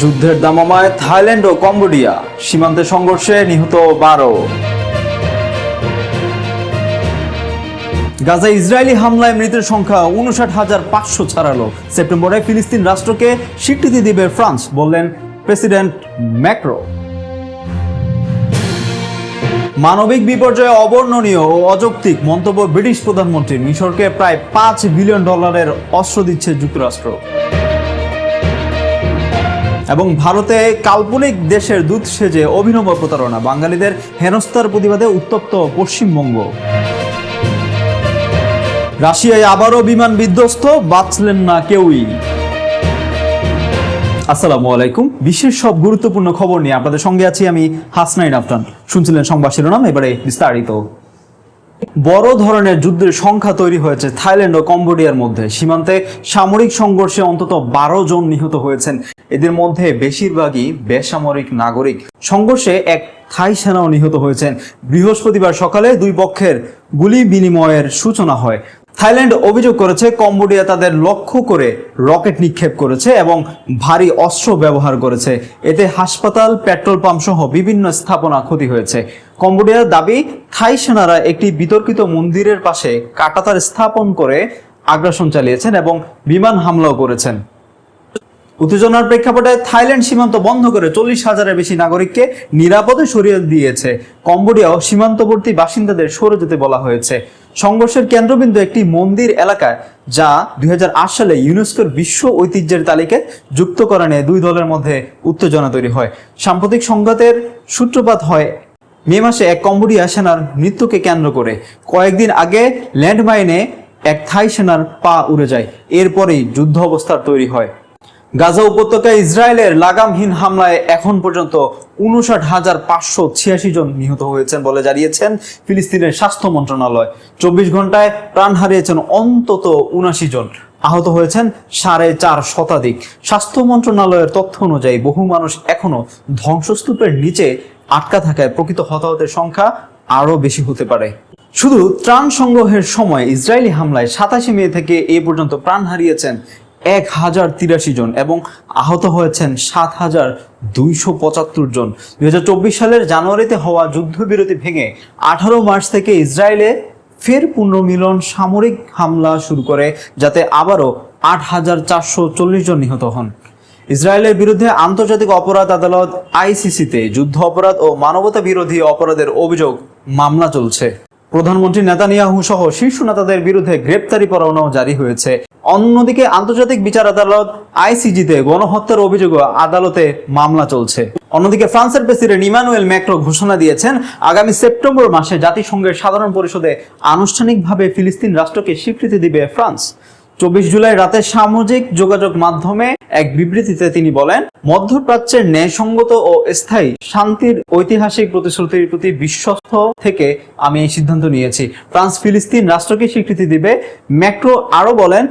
যুদ্ধের দামামায় থাইল্যান্ড ও কম্বোডিয়া সীমান্তে সংঘর্ষে নিহত বারো। গাজা ইসরায়েলি হামলায় মৃতের সংখ্যা উনষাট হাজার পাঁচশো ছাড়ালো। সেপ্টেম্বরে ফিলিস্তিন রাষ্ট্রকে স্বীকৃতি দিবে ফ্রান্স, বললেন প্রেসিডেন্ট ম্যাক্রো। মানবিক বিপর্যয়ে অবর্ণনীয় ও অযৌক্তিক মন্তব্য ব্রিটিশ প্রধানমন্ত্রী মিশরকে প্রায় পাঁচ বিলিয়ন ডলারের অস্ত্র দিচ্ছে যুক্তরাষ্ট্র। এবং ভারতে কাল্পনিক দেশের দূত সেজে অভিনব প্রতারণা। বাঙালিদের হেনস্থার প্রতিবাদে উত্তপ্ত পশ্চিমবঙ্গ। রাশিয়ায় আবারও বিমান বিধ্বস্ত, বাঁচলেন না কেউই। আসসালামু আলাইকুম। বিশ্বের সব গুরুত্বপূর্ণ খবর নিয়ে আপনাদের সঙ্গে আছি আমি হাসনাইন আফটান শুনছিলেন সংবাদ শিরোনাম, এবারে বিস্তারিত। বড় ধরনের যুদ্ধের সংখ্যা তৈরি হয়েছে থাইল্যান্ড ও কম্বোডিয়ার মধ্যে। সীমান্তে সামরিক সংঘর্ষে অন্তত বারো জন নিহত হয়েছেন। এদের মধ্যে বেশিরভাগই বেসামরিক নাগরিক। সংঘর্ষে এক থাই সেনাও নিহত হয়েছেন। বৃহস্পতিবার সকালে দুই পক্ষের গুলি বিনিময়ের সূচনা হয়। থাইল্যান্ড অভিযোগ করেছে, কম্বোডিয়া তাদের লক্ষ্য করে রকেট নিক্ষেপ করেছে এবং ভারী অস্ত্র ব্যবহার করেছে। এতে হাসপাতাল, পেট্রোল পাম্প সহ বিভিন্ন স্থাপনা ক্ষতি হয়েছে। কম্বোডিয়ার দাবি, থাই সেনারা একটি বিতর্কিত মন্দিরের পাশে কাটাতার স্থাপন করে আগ্রাসন চালিয়েছেন এবং বিমান হামলাও করেছেন। উত্তেজনার প্রেক্ষাপটে থাইল্যান্ড সীমান্ত বন্ধ করে চল্লিশ হাজারের বেশি নাগরিককে নিরাপদে সরিয়ে দিয়েছে। কম্বোডিয়াও সীমান্তবর্তী বাসিন্দাদের সরে যেতে বলা হয়েছে। সংঘর্ষের কেন্দ্রবিন্দু একটি মন্দির এলাকায় যা দুই হাজার আট সালে ইউনেস্কোর বিশ্ব ঐতিহ্যের তালিকায় যুক্ত করা নিয়ে দুই দলের মধ্যে উত্তেজনা তৈরি হয়। সাম্প্রতিক সংঘাতের সূত্রপাত হয় মে মাসে এক কম্বোডিয়া সেনার মৃত্যুকে কেন্দ্র করে। কয়েকদিন আগে ল্যান্ডমাইনে এক থাই সেনার পা উড়ে যায়। এরপরেই যুদ্ধ অবস্থার তৈরি হয়। গাজা উপত্যকায় ইসরায়েলের লাগামহীন হামলায় এখন পর্যন্ত উনষাট হাজার পাঁচশো ছিয়াশি জন নিহত হয়েছেন বলে জানিয়েছেন ফিলিস্তিনের স্বাস্থ্য মন্ত্রণালয়। চব্বিশ ঘন্টায় প্রাণ হারিয়েছেন অন্তত উনাশি জন। আহত হয়েছেন সাড়ে চার শতাধিক। স্বাস্থ্য মন্ত্রণালয়ের তথ্য অনুযায়ী বহু মানুষ এখনও ধ্বংসস্তূপের নিচে আটকা থাকায় প্রকৃত হতাহতের সংখ্যা আরও বেশি হতে পারে। শুধু ত্রাণ সংগ্রহের সময় ইসরায়েলি হামলায় সাতাশি মে থেকে এ পর্যন্ত প্রাণ হারিয়েছেন এক হাজার তিরাশি জন এবং আহত হয়েছেন সাত হাজার দুইশো পঁচাত্তর জন। দুই হাজার চব্বিশ সালের জানুয়ারিতে হওয়া যুদ্ধবিরতি ভেঙে আঠারো মার্চ থেকে ইসরায়েলে ফের পুনর্মিলন সামরিক হামলা শুরু করে, যাতে আবারও আট হাজার চারশো চল্লিশ জন নিহত হন। ইসরায়েলের বিরুদ্ধে আন্তর্জাতিক অপরাধ আদালত আইসিসিতে যুদ্ধ অপরাধ ও মানবতা বিরোধী অপরাধের অভিযোগ মামলা চলছে। প্রধানমন্ত্রী নেতানিয়াহু সহ শীর্ষ নেতাদের বিরুদ্ধে গ্রেপ্তারি পরোয়ানাও জারি হয়েছে। অন্যদিকে আন্তর্জাতিক বিচার আদালত আইসিজিতে গণহত্যার অভিযোগে আদালতে মামলা চলছে। অন্যদিকে ফ্রান্সের প্রেসিডেন্ট ইমানুয়েল ম্যাক্রো ঘোষণা দিয়েছেন, আগামী সেপ্টেম্বর মাসে জাতিসংঘের সাধারণ পরিষদে আনুষ্ঠানিকভাবে ফিলিস্তিন রাষ্ট্রকে স্বীকৃতি দিবে ফ্রান্স। চব্বিশ জুলাই রাতে সামাজিক যোগাযোগ মাধ্যমে এক বিবৃতিতে তিনি বলেন, মধ্যপ্রাচ্যের ন্যায়সঙ্গত ও স্থায়ী শান্তির ঐতিহাসিক প্রতিশ্রুতির প্রতি বিশ্বস্ত থেকে আমি এই সিদ্ধান্ত নিয়েছি। ফ্রান্স ফিলিস্তিন রাষ্ট্রকে স্বীকৃতি দিবে। ম্যাক্রো আরও বলেন,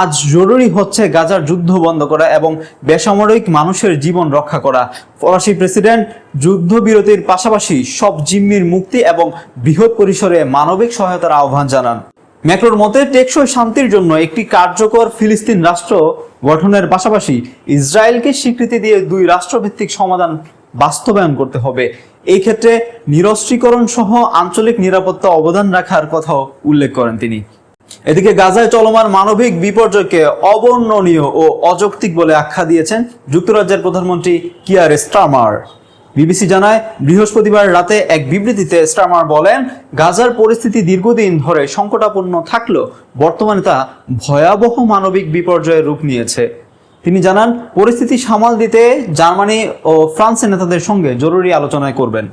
আজ জরুরি হচ্ছে গাজার যুদ্ধ বন্ধ করা এবং বেসামরিক মানুষের জীবন রক্ষা করা। ফরাসি প্রেসিডেন্ট যুদ্ধবিরতির পাশাপাশি সব জিম্মির মুক্তি এবং বৃহৎ পরিসরে মানবিক সহায়তার আহ্বান জানান। ম্যাক্রোর মতে, টেকসই শান্তির জন্য একটি কার্যকর ফিলিস্তিন রাষ্ট্র গঠনের পাশাপাশি ইসরায়েলকে স্বীকৃতি দিয়ে দুই রাষ্ট্রভিত্তিক সমাধান বাস্তবায়ন করতে হবে। এই ক্ষেত্রে নিরস্ত্রীকরণ সহ আঞ্চলিক নিরাপত্তা অবদান রাখার কথাও উল্লেখ করেন তিনি। এদিকে গাজায় চলমান মানবিক বিপর্যয়কে অবর্ণনীয় ও অযৌক্তিক বলে আখ্যা দিয়েছেন যুক্তরাজ্যের প্রধানমন্ত্রী কিয়ার স্টারমার বিবিসি জানায়, বৃহস্পতিবার রাতে এক বিবৃতিতে স্টার্মার বলেন, গাজার পরিস্থিতি দীর্ঘদিন ধরে সংকটাপন্ন থাকলেও বর্তমানে তা ভয়াবহ মানবিক বিপর্যয়ের রূপ নিয়েছে। তিনি জানান, পরিস্থিতি সামাল দিতে জার্মানি ও ফ্রান্সের নেতাদের সঙ্গে জরুরি আলোচনায় করবেন।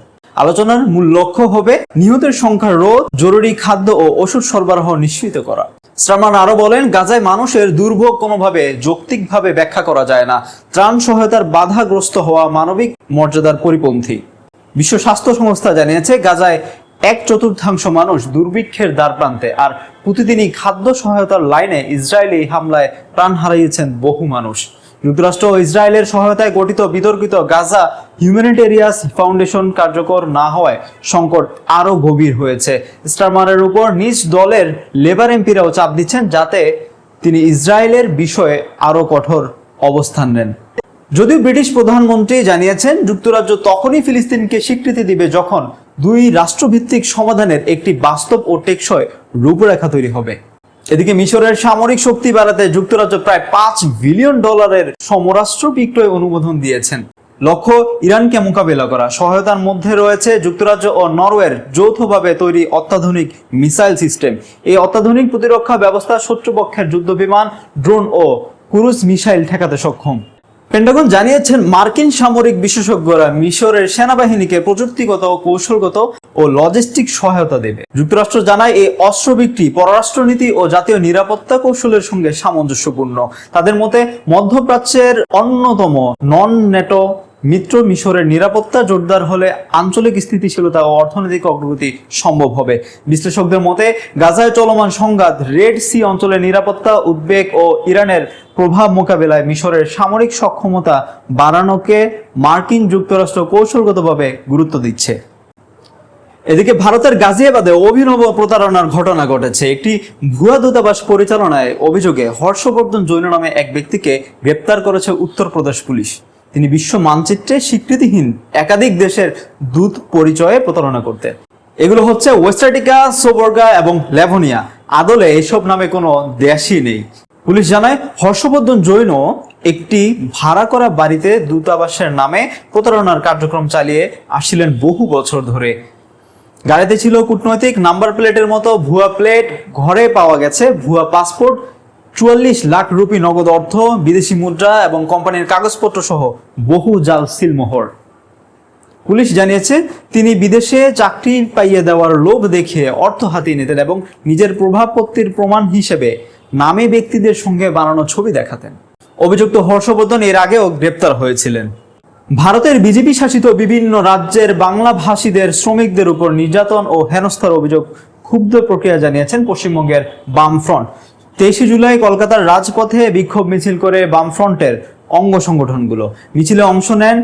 আলোচনার মূল লক্ষ্য হবে নিহতের সংখ্যা রোধ, জরুরি খাদ্য ও ওষুধ সরবরাহ নিশ্চিত করা। স্ট্রামান আরও বলেন, গাজায় মানুষের দুর্ভোগ কোনোভাবে যৌক্তিকভাবে ব্যাখ্যা করা যায় না। ত্রাণ সহায়তার বাধাগ্রস্ত হওয়া মানবিক মর্যাদার পরিপন্থী। বিশ্ব স্বাস্থ্য সংস্থা জানিয়েছে, গাজায় এক চতুর্থাংশ মানুষ দুর্ভিক্ষের দ্বার প্রান্তে, আর প্রতিদিনই খাদ্য সহায়তার লাইনে ইসরায়েলি হামলায় প্রাণ হারিয়েছেন বহু মানুষ। যুক্তরাষ্ট্র ও ইসরায়েলের সহায়তায় গঠিত বিতর্কিত গাজা হিউম্যানিটেরিয়াস ফাউন্ডেশন কার্যকর না হওয়ায় সংকট আরও গভীর হয়েছে। স্টারমারের উপর নিজ দলের লেবার এমপিরাও চাপ দিচ্ছেন যাতে তিনি ইসরায়েলের বিষয়ে আরও কঠোর অবস্থান নেন। যদিও ব্রিটিশ প্রধানমন্ত্রী জানিয়েছেন, যুক্তরাজ্য তখনই ফিলিস্তিনকে স্বীকৃতি দিবে যখন দুই রাষ্ট্রভিত্তিক সমাধানের একটি বাস্তব ও টেকসই রূপরেখা তৈরি হবে। এদিকে মিশরের সামরিক শক্তি বাড়াতে যুক্তরাজ্য প্রায় পাঁচ বিলিয়ন ডলারের সমরাষ্ট্র বিক্রয় অনুমোদন দিয়েছেন। লক্ষ্য, ইরানকে মোকাবেলা করা। সহায়তার মধ্যে রয়েছে যুক্তরাজ্য ও নরওয়ের যৌথভাবে তৈরি অত্যাধুনিক মিসাইল সিস্টেম। এই অত্যাধুনিক প্রতিরক্ষা ব্যবস্থা শত্রুপক্ষের যুদ্ধ বিমান ড্রোন ও ক্রুজ মিসাইল ঠেকাতে সক্ষম। পেন্টাগন জানিয়েছেন মার্কিন সামরিক বিশেষজ্ঞরা মিশরের সেনাবাহিনীকে প্রযুক্তিগত, কৌশলগত ও লজিস্টিক সহায়তা দেবে। যুক্তরাষ্ট্র জানায় এই অস্ত্র বিক্রি পররাষ্ট্রনীতি ও জাতীয় নিরাপত্তা কৌশলের সঙ্গে সামঞ্জস্যপূর্ণ। তাদের মতে মধ্যপ্রাচ্যের অন্যতম নন নেটো মিত্র মিশরের নিরাপত্তা জোরদার হলে আঞ্চলিক স্থিতিশীলতা ও অর্থনৈতিক অগ্রগতি সম্ভব হবে। বিশ্লেষকদের মতে, গাজায় চলমান সংঘাত রেড সি অঞ্চলের নিরাপত্তা, উদ্বেগ ও ইরানের প্রভাব মোকাবেলায় মিশরের সামরিক সক্ষমতা বাড়ানোকে মার্কিন যুক্তরাষ্ট্র কৌশলগতভাবে গুরুত্ব দিচ্ছে। এদিকে ভারতের গাজিয়াবাদে অভিনব প্রতারণার ঘটনা ঘটেছে। একটি ভুয়া দূতাবাস পরিচালনায় অভিযোগে হর্ষবর্ধন জৈন নামে এক ব্যক্তিকে গ্রেপ্তার করেছে উত্তরপ্রদেশ পুলিশ। তিনি বিশ্ব মানচিত্রে স্বীকৃতিহীন একাধিক দেশের দূত পরিচয়ে প্রতারণা করতেন। এগুলো হচ্ছে ওয়েস্টার্টিকা, সোবর্গা এবং লেভোনিয়া। আদলে এসব নামে কোনো দেশই নেই। পুলিশ জানায়, হর্ষবর্ধন জৈন একটি ভাড়া করা বাড়িতে দূতাবাসের নামে প্রতারণার কার্যক্রম চালিয়ে আসছিলেন বহু বছর ধরে। গাড়িতে ছিল কূটনৈতিক নাম্বার প্লেটের মতো ভুয়া প্লেট, ঘরে পাওয়া গেছে ভুয়া পাসপোর্ট চুয়াল্লিশ লাখ রুপি নগদ অর্থ, বিদেশি মুদ্রা এবং কোম্পানির কাগজপত্র সহ বহু জাল সিলমোহর। পুলিশ জানিয়েছে, তিনি বিদেশে চাকরি পাইয়ে দেওয়ার লোভ দেখিয়ে অর্থ হাতিয়ে নিতেন এবং নিজের প্রভাবপত্তির প্রমাণ হিসেবে নামে ব্যক্তিদের সঙ্গে বানানো ছবি দেখাতেন। অভিযুক্ত হর্ষবর্ধন এর আগেও গ্রেপ্তার হয়েছিলেন। ভারতের বিজেপি শাসিত বিভিন্ন রাজ্যের বাংলা ভাষীদের শ্রমিকদের উপর নির্যাতন ও হেনস্থার অভিযোগ ক্ষুব্ধ প্রক্রিয়া জানিয়েছেন পশ্চিমবঙ্গের বামফ্রন্ট। তেইশে জুলাই কলকাতার রাজপথে বিক্ষোভ মিছিল করে বামফ্রন্টের অঙ্গ সংগঠনগুলো। মিছিলে অংশ নেন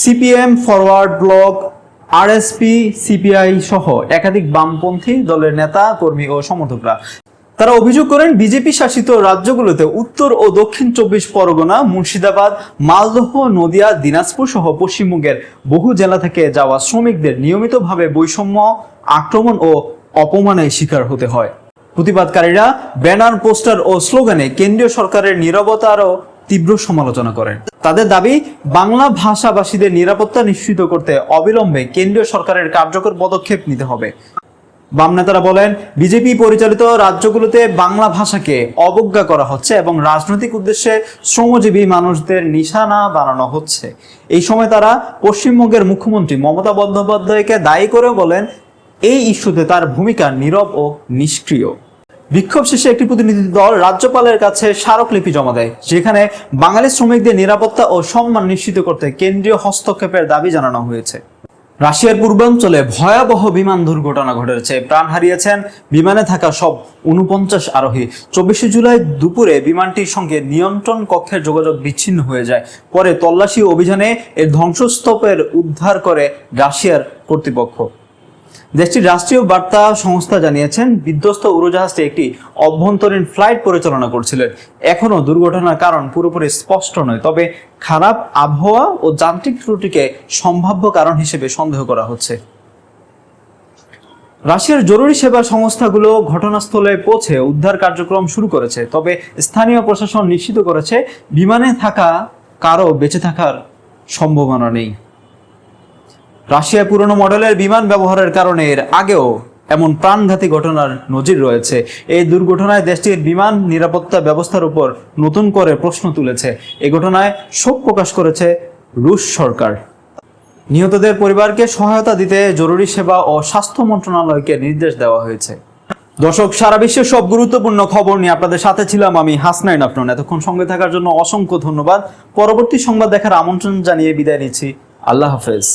CPM, Forward Bloc, RSP, CPI সহ একাধিক বামপন্থী দলের নেতা, কর্মী ও সমর্থকরা। তারা অভিযোগ করেন, বিজেপি শাসিত রাজ্যগুলোতে উত্তর ও দক্ষিণ চব্বিশ পরগনা, মুর্শিদাবাদ, মালদহ, নদিয়া, দিনাজপুর সহ পশ্চিমবঙ্গের বহু জেলা থেকে যাওয়া শ্রমিকদের নিয়মিতভাবে বৈষম্য, আক্রমণ ও অপমানের শিকার হতে হয়। প্রতিবাদকারীরা ব্যানার, পোস্টার ও স্লোগানে কেন্দ্রীয় সরকারের নিরবতারও তীব্র সমালোচনা করেন। তাদের দাবি, বাংলা ভাষাভাষীদের নিরাপত্তা নিশ্চিত করতে অবিলম্বে কেন্দ্রীয় সরকারের কার্যকর পদক্ষেপ নিতে হবে। বাম নেতারা বলেন, বিজেপি পরিচালিত রাজ্যগুলোতে বাংলা ভাষাকে অবজ্ঞা করা হচ্ছে এবং রাজনৈতিক উদ্দেশ্যে শ্রমজীবী মানুষদের নিশানা বানানো হচ্ছে। এই সময় তারা পশ্চিমবঙ্গের মুখ্যমন্ত্রী মমতা বন্দ্যোপাধ্যায়কে দায়ী করে বলেন, এই ইস্যুতে তার ভূমিকা নীরব ও নিষ্ক্রিয়। বিক্ষোভ শেষে একটি প্রতিনিধি দল রাজ্যপালের কাছে স্মারকলিপি জমা দেয়, যেখানে বাঙালি শ্রমিকদের নিরাপত্তা ও সম্মান নিশ্চিত করতে কেন্দ্রীয় হস্তক্ষেপের দাবি জানানো হয়েছে। রাশিয়ার পূর্বাঞ্চলে ভয়াবহ বিমান দুর্ঘটনা ঘটেছে। প্রাণ হারিয়েছেন বিমানে থাকা সব উনপঞ্চাশ আরোহী। চব্বিশে জুলাই দুপুরে বিমানটির সঙ্গে নিয়ন্ত্রণ কক্ষের যোগাযোগ বিচ্ছিন্ন হয়ে যায়। পরে তল্লাশি অভিযানে এর ধ্বংসস্তূপের উদ্ধার করে রাশিয়ার কর্তৃপক্ষ। দেশটির রাষ্ট্রীয় বার্তা সংস্থা জানিয়েছেন, বিধ্বস্ত উড়োজাহাজটি একটি অভ্যন্তরীণ ফ্লাইট পরিচালনা করছিলেন এখনও দুর্ঘটনার কারণ পুরোপুরি স্পষ্ট নয়, তবে খারাপ আবহাওয়া ও যান্ত্রিক ত্রুটিকে সম্ভাব্য কারণ হিসেবে সন্দেহ করা হচ্ছে। রাশিয়ার জরুরি সেবা সংস্থাগুলো ঘটনাস্থলে পৌঁছে উদ্ধার কার্যক্রম শুরু করেছে, তবে স্থানীয় প্রশাসন নিশ্চিত করেছে, বিমানে থাকা কারও বেঁচে থাকার সম্ভাবনা নেই। রাশিয়ার পুরনো মডেলের বিমান ব্যবহারের কারণে এর আগেও এমন প্রাণঘাতী ঘটনার নজির রয়েছে। এই দুর্ঘটনায় দেশটির বিমান নিরাপত্তা ব্যবস্থার উপর নতুন করে প্রশ্ন তুলেছে। এই ঘটনায় শোক প্রকাশ করেছে রুশ সরকার। নিহতদের পরিবারকে সহায়তা দিতে জরুরি সেবা ও স্বাস্থ্য মন্ত্রণালয়কে নির্দেশ দেওয়া হয়েছে। দর্শক, সারা বিশ্বের সব গুরুত্বপূর্ণ খবর নিয়ে আপনাদের সাথে ছিলাম আমি হাসনাইন আফনান এতক্ষণ সঙ্গে থাকার জন্য অসংখ্য ধন্যবাদ। পরবর্তী সংবাদ দেখার আমন্ত্রণ জানিয়ে বিদায় নিচ্ছি। আল্লাহ হাফেজ।